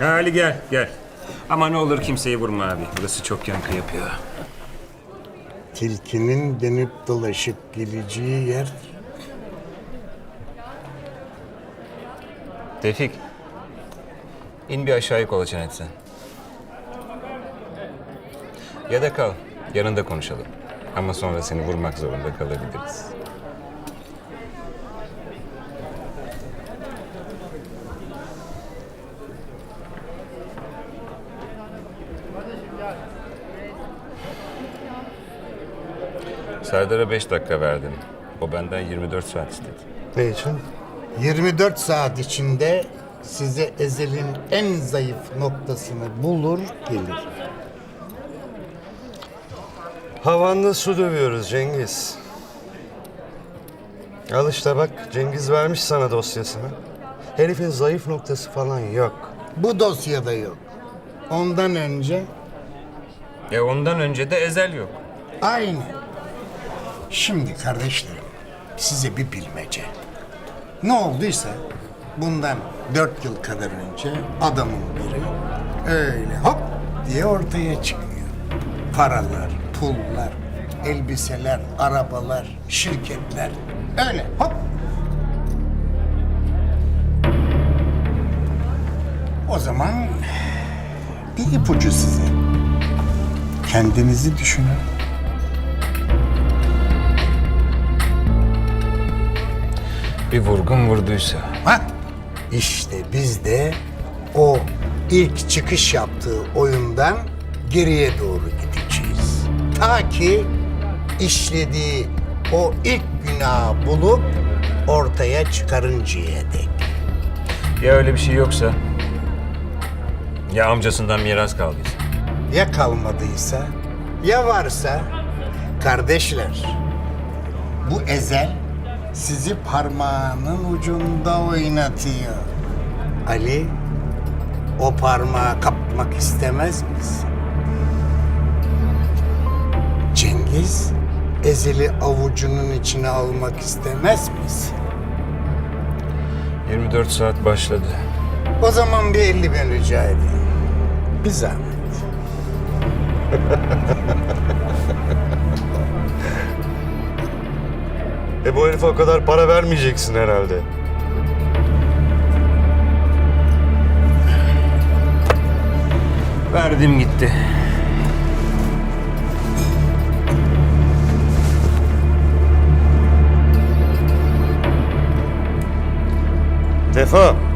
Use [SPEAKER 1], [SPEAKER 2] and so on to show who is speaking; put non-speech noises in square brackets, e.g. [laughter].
[SPEAKER 1] Ali gel gel. Ama ne olur kimseyi vurma abi. Burası çok yankı yapıyor.
[SPEAKER 2] Tilkinin dönüp dolaşıp geleceği yer
[SPEAKER 1] Tevfik. İn bir aşağıya kolaçan etsen. Ya da kal. Yanında konuşalım. Ama sonra seni vurmak zorunda kalabiliriz. Serdar'a beş dakika verdim. O benden 24 saat istedi.
[SPEAKER 2] Ne için? 24 saat içinde size Ezel'in en zayıf noktasını bulur gelir.
[SPEAKER 3] Havanlı su dövüyoruz Cengiz. Al işte bak Cengiz vermiş sana dosyasını. Herifin zayıf noktası falan yok.
[SPEAKER 2] Bu dosyada yok. Ondan önce
[SPEAKER 1] E ondan önce de Ezel yok.
[SPEAKER 2] aynı. Şimdi kardeşlerim size bir bilmece. Ne olduysa bundan dört yıl kadar önce adamın biri öyle hop diye ortaya çıkıyor. Paralar, pullar, elbiseler, arabalar, şirketler. Öyle hop. O zaman bir ipucu size. Kendinizi düşünün.
[SPEAKER 1] Bir vurgun vurduysa.
[SPEAKER 2] Ha? İşte biz de o ilk çıkış yaptığı oyundan geriye doğru gideceğiz. Ta ki işlediği o ilk günahı bulup ortaya çıkarıncaya dek.
[SPEAKER 1] Ya öyle bir şey yoksa? Ya amcasından miras kaldıysa?
[SPEAKER 2] Ya kalmadıysa, ya varsa kardeşler. Bu ezel sizi parmağının ucunda oynatıyor. Ali o parmağı kapmak istemez misin? Cengiz ezeli avucunun içine almak istemez misin?
[SPEAKER 1] 24 saat başladı.
[SPEAKER 2] O zaman bir elli bin rica edeyim. Bir zahmet. [laughs]
[SPEAKER 3] E bu herife o kadar para vermeyeceksin herhalde.
[SPEAKER 1] Verdim gitti.
[SPEAKER 3] Defa.